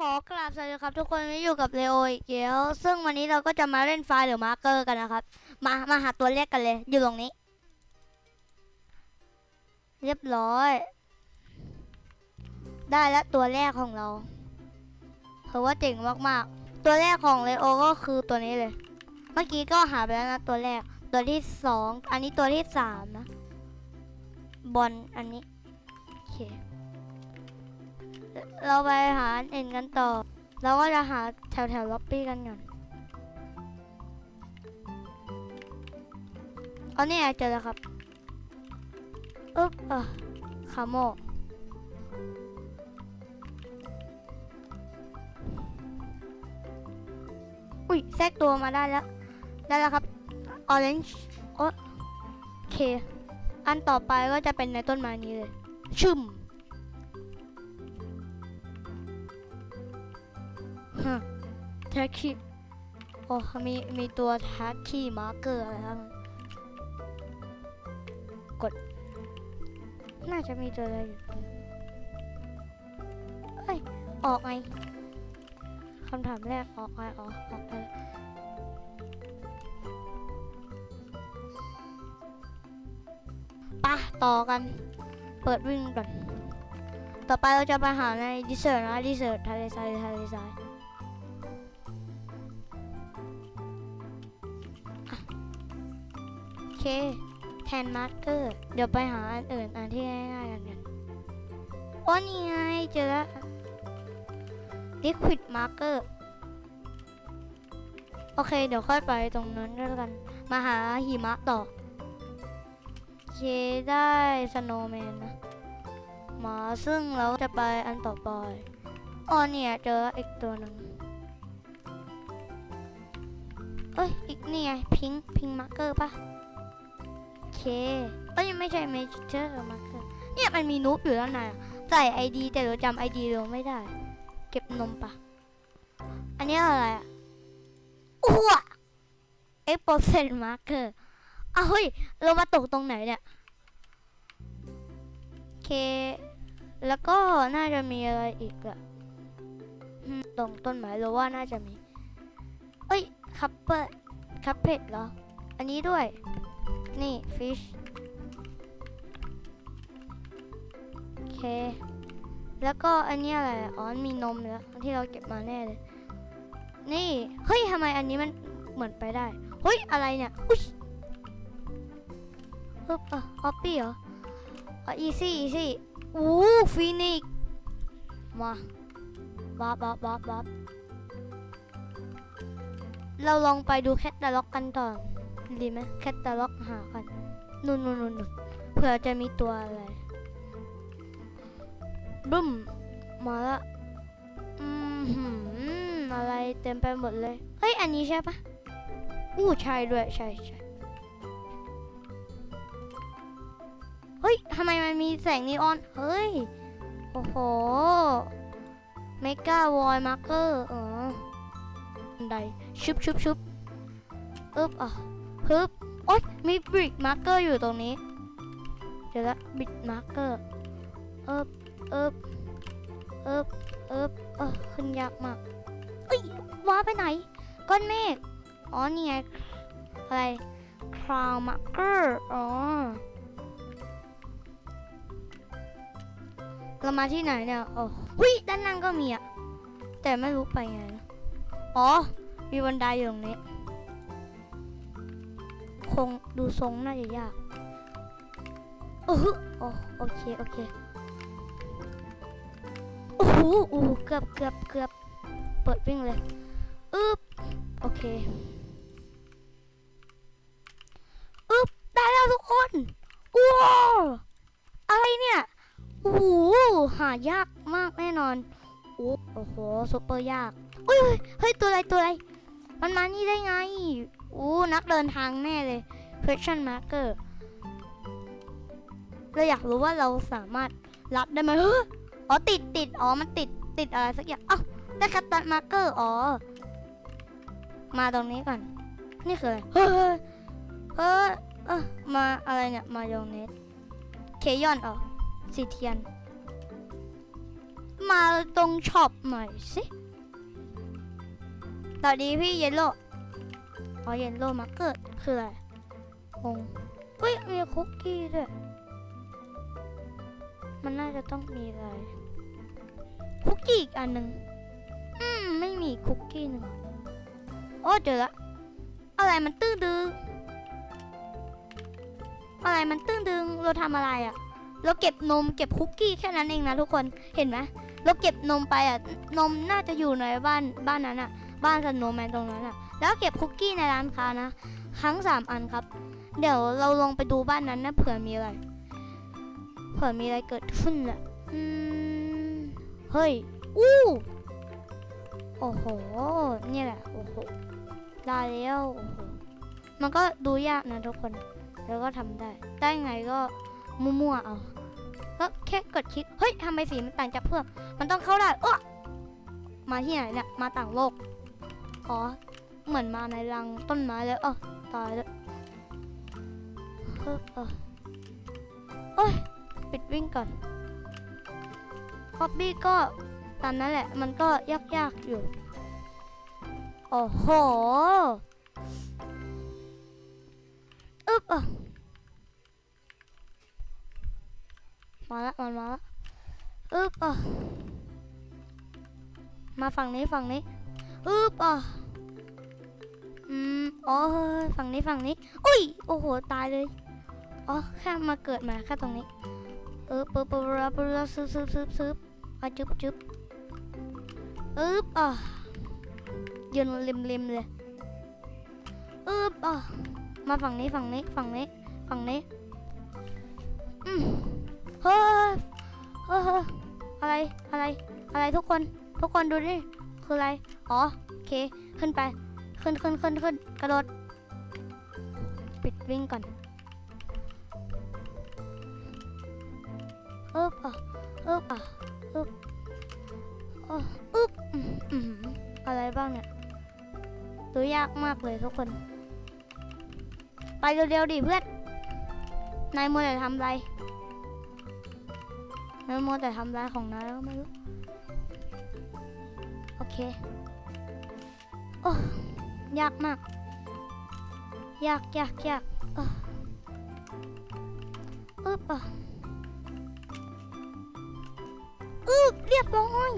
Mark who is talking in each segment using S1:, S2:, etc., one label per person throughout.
S1: ขอกราบสวัสดีครับ ทุกคนวันนี้อยู่กับเลโออีกแล้วซึ่งวันนี้เราก็จะมาเล่นไฟล์หรือมาร์เกอร์กันนะครับ มามาหาตัวแรกกันเลย อยู่ตรงนี้ เรียบร้อย ได้แล้วตัวแรกของเราถือว่าเจ๋งมากๆ ตัวแรกของเลโอก็คือตัวนี้เลย เมื่อกี้ก็หาไปแล้วนะตัวแรก ตัวที่สองอันนี้ตัวที่สามนะบอลอันนี้โอเค เราไปหาอันอื่นกันต่อ เราก็จะหาแถวแถวล็อบบี้กันก่อนอาเนี่ยเจอแล้วครับอึ๊บเออคาโมอุ้ยแทรกตัวมาได้แล้ว ได้แล้วครับ orange โอเค อันต่อไปก็จะเป็นในต้นไม้นี้เลย ชึม ฮะแท็กคีโอ้มีมีตัวแท็กคีมาร์เกอร์อะไรครับกด น่าจะมีตัวอะไรอยู่เอ้ย ออกไงคำถามแรกออกไงออกออกไปปะต่อกัน เปิดวิ่งก่อน ต่อไปเราจะไปหาในดิเซอร์นะดิเซอร์ทะเลทรายทะเลทราย เคแทนมาร์กเกอร์ เดี๋ยวไปหาอันอื่นอันที่ง่ายๆกันกันโอ้นี่ไงเจอแล้วลิควิดมาร์กเกอร์โอเค เดี๋ยวค่อยไปตรงนั้นก็แล้วกัน มาหาหิมะต่อโอเคได้สโนว์แมนนะมาซึ่งเราจะไปอันต่อไปอ๋อเนี่ยเจออีกตัวหนึ่งเอ้ย อีกนี่ไง พิงพิงมาร์เกอร์ปะ เคเอ้ยไม่ใช่เมจิเจอร์มาร์เกอเนี่ยมันมีนูบอยู่แล้วนะใส่ไอดีแต่เราจำไอดีเราไม่ได้ เก็บนมปะอันนี้อะไรอะอ้วเอ็กโพเซนมาร์เกอร์อ้าวเฮ้ย เรามาตกตรงไหนเนี่ยโอเค แล้วก็น่าจะมีอะไรอีกอะตรงต้นไม้เราว่าน่าจะมี เอ้ยคัพเปอร์คัพเพดเหรอ อันนี้ด้วย นี่ฟิชโอเค แล้วก็อันนี้อะไรอะอ๋อมีนมแล้วที่เราเก็บมาแน่เลย นี่ เฮ้ยทำไมอันนี้มันเหมือนไปได้ เฮ้ย อะไรเนี่ย อุ้ยปึ๊บอะฮอปปี้เหรออะอีซี่อีซี่อู้ฟีนิกมาบับบับบับบับเราลองไปดูแคตตาล็อกกันต่อ ดีไหมแคตตาล็อกหากันนู่นนู่นนู่นนุนเผื่อจะมีตัวอะไรบึ้มมาละอืมอะไรเต็มไปหมดเลย เฮ้ย อันนี้ใช่ปะอู้ใช่ด้วย ใช่ใช่เฮ้ยทำไมมันมีแสงนีออน เฮ้ย โอ้โหเมกาวอยมาร์เกอร์อ๋อบันไดชุบชุบชุบอึบอะ ฮึบโอ๊ยมีบริกมาร์เกอร์อยู่ตรงนี้ เดี๋ยวละบริกมาร์เกอร์เอิบเอิบเอิบเอิบเออขึ้นยากมากเอ้ยว้าไปไหน ก้อนเมฆอ๋อนี่ไง อะไรคราวมาร์เกอร์อ๋อเรามาที่ไหนเนี่ยโอ้หุยด้านล่างก็มีอะแต่ไม่รู้ไปไง อ๋อ มีบันไดอยู่ตรงนี้ คงดูทรงน่าจะยากโอ้โหโอ้โอเค โอเค โอ้โหโอ้โหเกือบเกือบเกือบเปิดวิ่งเลยอึ๊บ โอเคอึ๊บ ได้แล้วทุกคนว้าวอะไรเนี่ยโอ้โหหายากมากแน่นอน โอ้โหซุปเปอร์ยากเฮ้ยเฮ้ย ตัวอะไร ตัวอะไร มันมานี่ได้ไง อ้นักเดินทางแน่เลย question marker เราอยากรู้ว่าเราสามารถรับได้ไหมเฮ้ยอ๋อติดติดอ๋อมันติดติดอะไรสักอย่างอ้าวได้คัตตันมาร์เกอร์อ๋อ มาตรงนี้ก่อน นี่คืออะไรเฮ้ยเฮ้ยเฮ้ยเออมาอะไรเนี่ยมายองเนสเคยอนอ๋อสีเทียน มาตรงช็อปหน่อยสิสวัสดีพี่เยลโล่ อ๋อเยลโลมาเกิดคืออะไรงงเฮ้ย มีคุกกี้ด้วย มันน่าจะต้องมีอะไร คุกกี้อีกอันหนึ่งอืม ไม่มีคุกกี้หนึ่งโอ้เจอละ อะไรมันตื้อดึง อะไรมันตื้อดึง เราทำอะไรอะ่ะ เราเก็บนมเก็บคุกกี้แค่นั้นเองนะทุกคน เห็นไหมเราเก็บนมไปอะ นมน่าจะอยู่ในบ้านบ้านนั้นอะ บ้านสโนแมนตรงนั้นอะ แล้วเก็บคุกกี้ในร้านค้านะ ทั้งสามอันครับ เดี๋ยวเราลงไปดูบ้านนั้นนะเผื่อมีอะไร เผื่อมีอะไรเกิดขึ้นแหละอืมเฮ้ย อู้ โอ้โห เนี่ยแหละ โอ้โห ได้แล้ว โอ้โห มันก็ดูยากนะทุกคน แล้วก็ทำได้ ได้ไงก็มั่วๆเอาก็แค่กดคลิก เฮ้ยทำไมสีมันต่างจากเพื่อนมันต้องเข้าได้เออมาที่ไหนเนี่ย มาต่างโลก อ๋อ เหมือนมาในรังต้นไม้แล้วเออตายแล้วเออเออเอ้ยปิดวิ่งก่อนฮอบบี้ก็ตามนั้นแหละ มันก็ยากๆอยู่ โอ้โหอึ๊บอะมาละมันมาละอึ๊บอะมาฝั่งนี้ฝั่งนี้อึ๊บอะ อืมอ๋อฝั่งนี้ฝั่งนี้อุ้ยโอ้โหตายเลยอ๋อแค่มาเกิดมาแค่ตรงนี้ เออปึ๊บปึ๊บปึ๊บปึ๊บซึบซึบซึบซึบอะจุ๊บจุ๊บอึ๊บอะยืนริมริมเลยอึ๊บอะมาฝั่งนี้ฝั่งนี้ฝั่งนี้ฝั่งนี้อืมเฮ้ยเฮ้ยเฮ้ยอะไรอะไรอะไรทุกคน ทุกคนดูนี่คืออะไร อ๋อโอเคขึ้นไป ขึ้นขึ้นขึ้นขึ้นกระโดด ปิดวิ่งก่อนอึ๊บอะอึ๊บอะอึ๊บอึ๊บอืมอืมอะไรบ้างเนี่ยตัวยากมากเลยทุกคน ไปเร็วๆดิเพื่อน นายมัวแต่ทำไร นายมัวแต่ทำไรของนายแล้วไม่รู้ โอเค โอ้ ยากมาก ยากยากยากเอออึ๊บอะอึบเรียบร้อย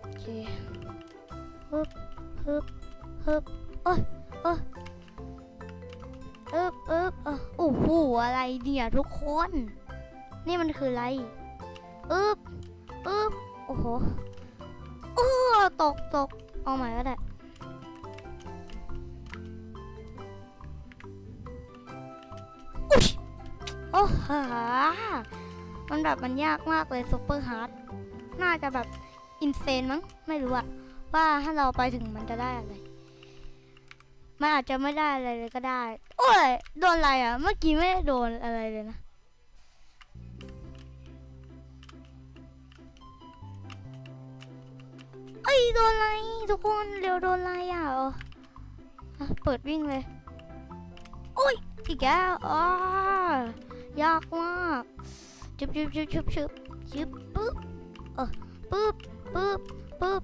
S1: โอเคฮึบฮึบฮึบโอ้ยโอ้ยอึบอึบเออโอ้โหอะไรเนี่ยทุกคน นี่มันคืออะไรอึบอึบโอ้โห ตกตกเอาใหม่ก็ได้โอ้โหมันแบบมันยากมากเลยซูเปอร์ฮาร์ดน่าจะแบบอินเซนมั้ง ไม่รู้อะว่าถ้าเราไปถึงมันจะได้อะไร มันอาจจะไม่ได้อะไรเลยก็ได้ โอ้ย โดนอะไรอะเมื่อกี้ไม่ได้โดนอะไรเลยนะ เอ้ยโดนอะไรทุกคนเร็วโดนอะไรอะเอออะเปิดวิ่งเลยโอ้ยอีกแล้วอ๋อยากมากจุบจุบจุบจุบจุบจุบปึ๊บเออปึ๊บปึ๊บปึ๊บ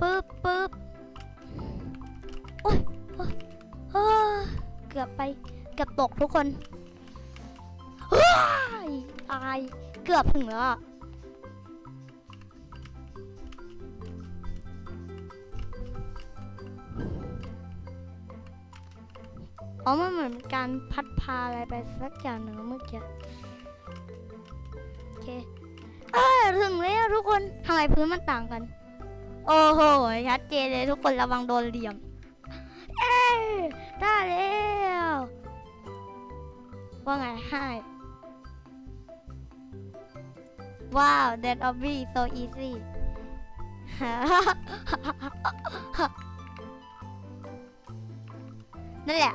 S1: ปึ๊บปึ๊บโอ้ยโอ้ยโอ้ยเกือบไปเกือบตกทุกคนว้ยตายเกือบถึงแล้ว อ๋อมันเหมือนการพัดพาอะไรไปสักอย่างหนึ่งเมื่อกี้โอเคเออถึงแล้วทุกคนทำไมพื้นมันต่างกัน โอ้โหชัดเจนเลยทุกคนระวังโดนเหลี่ยม เอ้ได้แล้วว่าไงให้ว้าว that of me so easy นั่นแหละ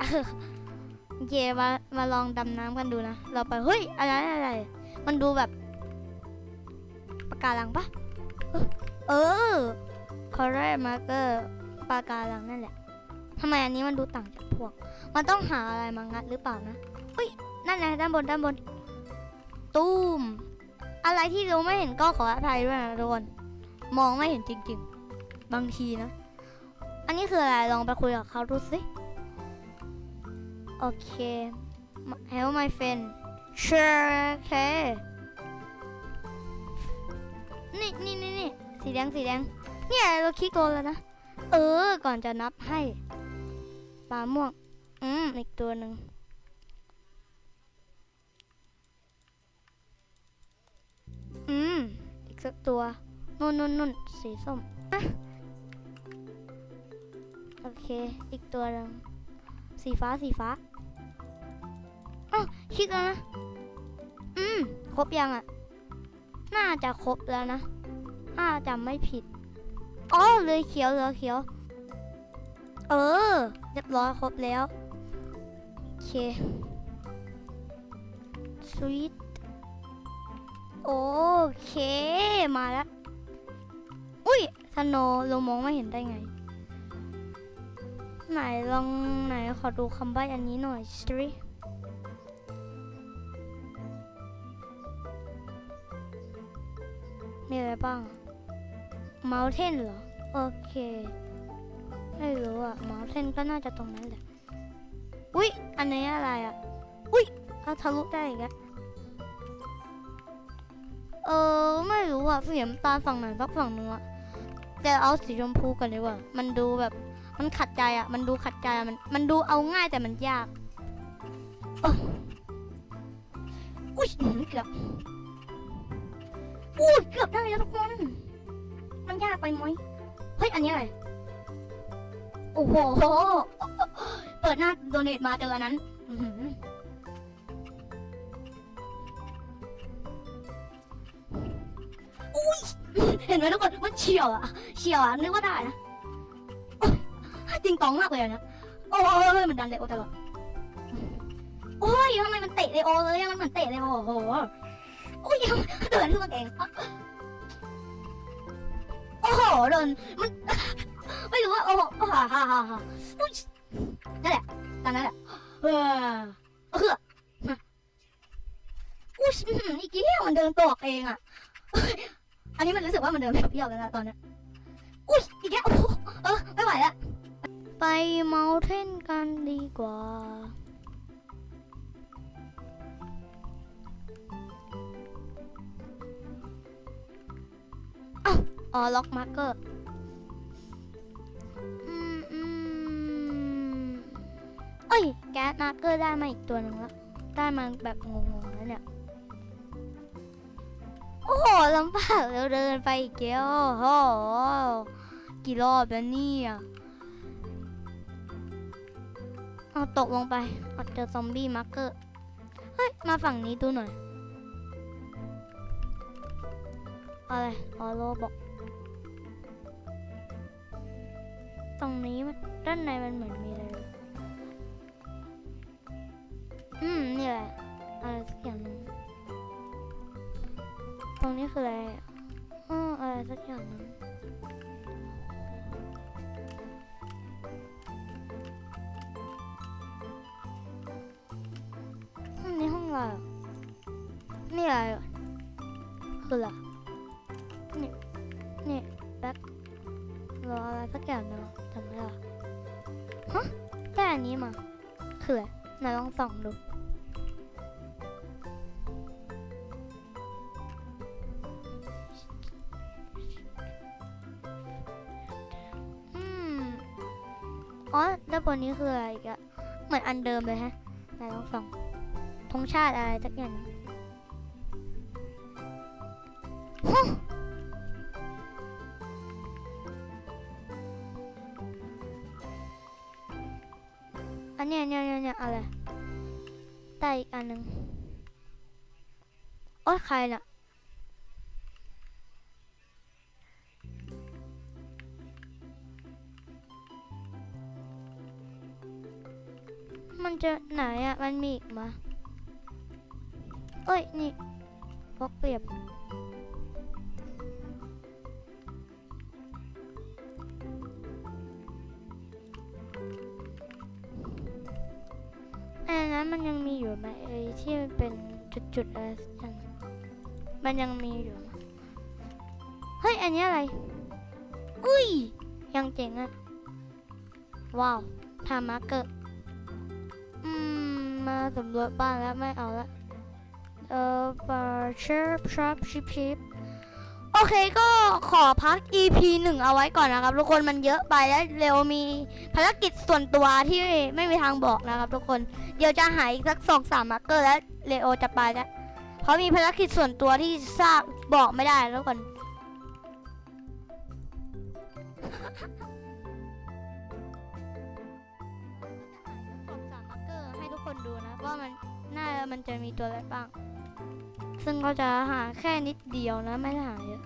S1: โอเคมามาลองดำน้ำกันดูนะ เราไป เฮ้ย อะไรอะไร มันดูแบบปะการังปะเออคอร์เรมาร์เกอร์ปะการังนั่นแหละทำไมอันนี้มันดูต่างจากพวก มันต้องหาอะไรมางัดหรือเปล่านะเฮ้ย นั่นไงด้านบนด้านบนตุ้มอะไรที่เราไม่เห็นก็ขออภัยด้วยนะทุกคน มองไม่เห็นจริง ๆ บางทีนะ อันนี้คืออะไร ลองไปคุยกับเขาดูสิ โอเค Help my friend sure โอเคนี่นี่นี่นี่สีแดงสีแดงเนี่ยเราคลิกโดนแล้วนะ เออ ก่อนจะนับให้ปลาม่วง อืม อีกตัวหนึ่งอืม อีกสักตัวนุ่นนุ่นนุ่นสีส้มอะโอเค อีกตัวหนึ่งสีฟ้าสีฟ้า อ้าคลิกแล้วนะ อืม ครบยังอะน่าจะครบแล้วนะถ้าจำไม่ผิดอ๋อเลยเขียวเลือเขียว เออ เรียบร้อยครบแล้วโอเคสวีทโอเค มาแล้ว อุ้ยสโนเรามองไม่เห็นได้ไง ไหนลองไหนขอดูคำใบ้อันนี้หน่อยส มีอะไรบ้าง Mountain เหรอ โอเค ไม่รู้อะ Mountain ก็น่าจะตรงนั้นแหละ อุ้ยอันนี้อะไรอะอุ้ยเอาทะลุได้อีกแล้เออ ไม่รู้อะสีน้ำตาลฝั่งไหนสักฝั่งนึงอะแต่เอาสีชมพูกันดีกว่า มันดูแบบ มันขัดใจอะมันดูขัดใจอะมัน มันดูเอาง่ายแต่มันยาก อุ้ยอื้อหือเกือบ อุ้ยเกือบได้แล้วทุกคน มันยากไปไหมเฮ้ย อันนี้อะไร โอ้โห เปิดหน้าโดเนทมาเจออันนั้นอื้อหือเห็นไหมทุกคน มันเฉียวอะเฉียวอะนึกว่าได้นะจริงตองมากเลยอะเนะโอ้ยมันดันเลโอตลอดโอ้ยทำไมมันเตะเลโอเลยมันเหมือนเตะเลโอโอ้โห อ้ยเดินขึ้นมาเองโอ้โหเดินมันไม่รู้ว่าโอ้โหฮ่าฮ่าฮ่าอุ๊ยนั่นแหละตอนนั้นแหละเออเอออุ้ยอื้ชอีกี้มันเดินตอกเองอะอันนี้มันรู้สึกว่ามันเดินแบบเพี้ยวแล้วนะตอนเนี้ยอุ้ยอีกแล้วโอ้เออไม่ไหวล้วไปเมาเทนกันดีกว่า อ๋อล็อกมาร์เกอร์เอ้ยแก๊สมาร์เกอร์ได้มาอีกตัวหนึ่งแล้ว ได้มาแบบงงๆแล้วเนี่ย โอ้โหลำบากแล้วเดินไปอีกแล้วโอ้โหกี่รอบแล้วเนี่ยเอาตกลงไปเอาเจอซอมบี้มาร์เกอร์ เฮ้ย มาฝั่งนี้ดูหน่อยอะไรออโลบอก ตรงนี้มันด้านในมันเหมือนมีอะไร อืมนี่แหละอะไรสักอย่างนึงตรงนี้คืออะไรอะอ้อะไรสักอย่างนึง อ๋อแล้วบนนี้คืออะไรกะเหมือนอันเดิมเลยฮะไหนลองส่องธงชาติอะไรสักอย่างอันเนี้ยเนี่ยเนี่ยเนี่ยอะไรได้อีกอันหนึ่งโอ้ยใครน่ะ มันจะไหนอะมันมีอีกมาเอ้ย นี่บล็อกเปรียบ อันนั้นมันยังมีอยู่ไหมไอ้ที่มันเป็นจุดๆอะไรสักอย่างมันยังมีอยู่ เฮ้ย อันนี้อะไร อุ้ย ยังเจ๋งอะว้าวทามาร์กเกอร์ อืม มาสำรวจบ้านแล้วไม่เอาละ เอ่อปาเชิบชับชิบชิบโอเคก็ขอพัก EP หนึ่งเอาไว้ก่อนนะครับ ทุกคนมันเยอะไปแล้วเร็วมีภารกิจส่วนตัวที่ไม่มีทางบอกนะครับทุกคนเดี๋ยวจะหายอีกสักสองสามมาร์กเกอร์แล้วเลโอจะไปแล้วเพราะมีภารกิจส่วนตัวที่ทราบบอกไม่ได้แล้วก่อน คนดูนะ ว่ามันน่ามันจะมีตัวอะไรบ้าง ซึ่งก็จะหาแค่นิดเดียวนะ ไม่ได้หาเยอะ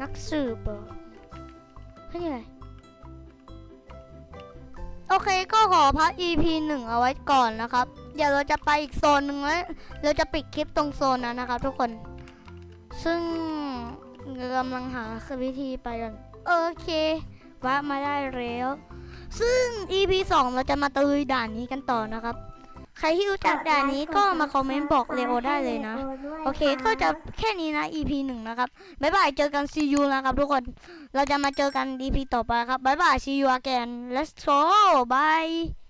S1: นักสืบเหรอเฮ้ยอะไรโอเคก็ขอพัก EP หนึ่งเอาไว้ก่อนนะครับ เดี๋ยวเราจะไปอีกโซนหนึ่งแล้ว เราจะปิดคลิปตรงโซนนั้นนะครับทุกคน ซึ่ง กำลังหาวิธีไปกันโอเคว่ามาได้แล้ว ซึ่ง EP 2 เราจะมาตุยด่านนี้กันต่อนะครับ ใครที่รู้จักด่านนี้ก็มาคอมเมนต์บอกเลโอได้เลยนะ โอเคก็จะแค่นี้นะ EP หนึ่งนะครับ บ๊ายบาย เจอกัน see you นะครับทุกคน เราจะมาเจอกัน EP ต่อไปครับ บ๊ายบาย see you again let's go bye